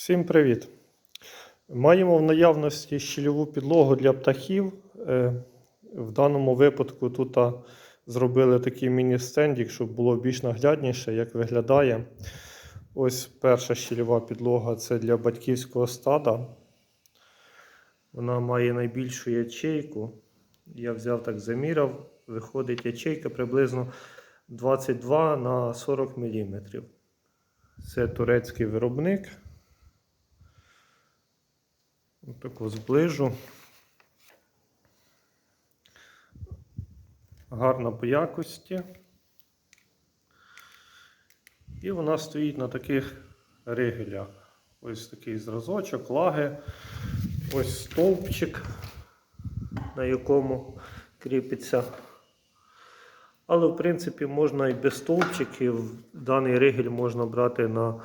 Всім привіт! Маємо в наявності щільову підлогу для птахів. Е, В даному випадку тут зробили такий міні-стендік, щоб було більш наглядніше, як виглядає. Ось перша щільова підлога це для батьківського стада. Вона має найбільшу ячейку. Я взяв так заміряв. Виходить ячейка приблизно 22 на 40 мм. Це турецький виробник. Отаку зближу. Гарна по якості. І вона стоїть на таких ригелях. Ось такий зразочок, лаги, ось стовпчик, на якому кріпиться. Але, в принципі, можна і без стовпчиків. Даний ригель можна брати на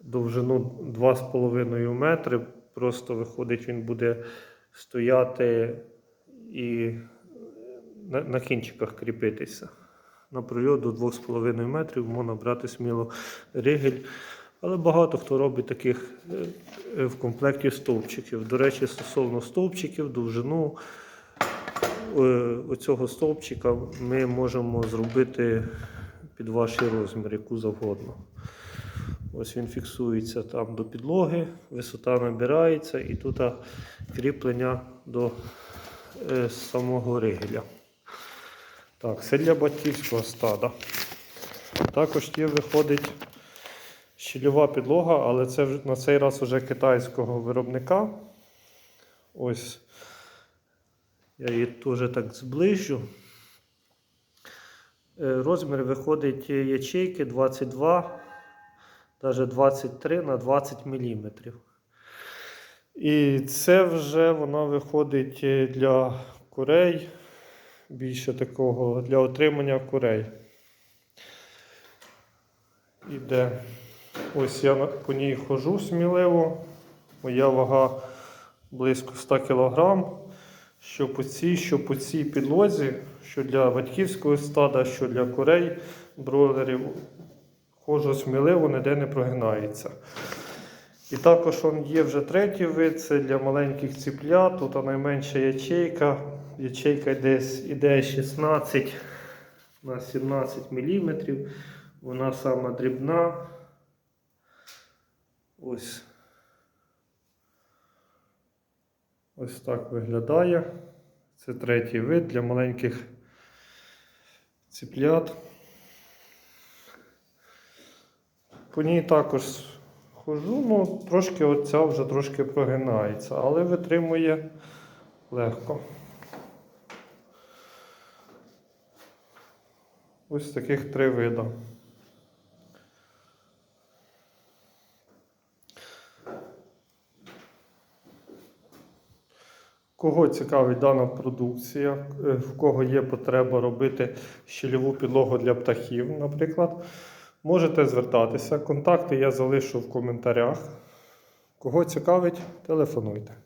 довжину 2,5 метри. Просто виходить, він буде стояти і на, на кінчиках кріпитися. На прольот до 2,5 метрів можна брати сміло ригель. Але багато хто робить таких е, е, в комплекті стовпчиків. До речі, стосовно стовпчиків, довжину е, оцього стовпчика ми можемо зробити під ваш розмір, яку завгодно. Ось він фіксується там до підлоги, висота набирається і тут кріплення до е, самого ригеля. Так, це для батьківського стада. Також є виходить щільова підлога, але це на цей раз вже китайського виробника. Ось я її теж так зближу. Е, Розмір виходить ячейки 22 навіть 23 на 20 мм. І це вже вона виходить для курей, більше такого для отримання курей. Іде. Ось я по ній ходжу сміливо. Моя вага близько 100 кг. Що по цій, що по цій підлозі, що для батьківського стада, що для курей, бройлерів, Ходжу сміливо, ніде не прогинається. І також он є вже третій вид, це для маленьких ціплят. Тут найменша ячейка. Ячейка десь іде 16 на 17 мм. Вона сама дрібна. Ось. Ось так виглядає. Це третій вид для маленьких ціплят. По ній також хожу, ну трошки оця вже трошки прогинається, але витримує легко. Ось таких три вида. Кого цікавить дана продукція, е, в кого є потреба робити щільову підлогу для птахів, наприклад. Можете звертатися. Контакти я залишу в коментарях. Кого цікавить, телефонуйте.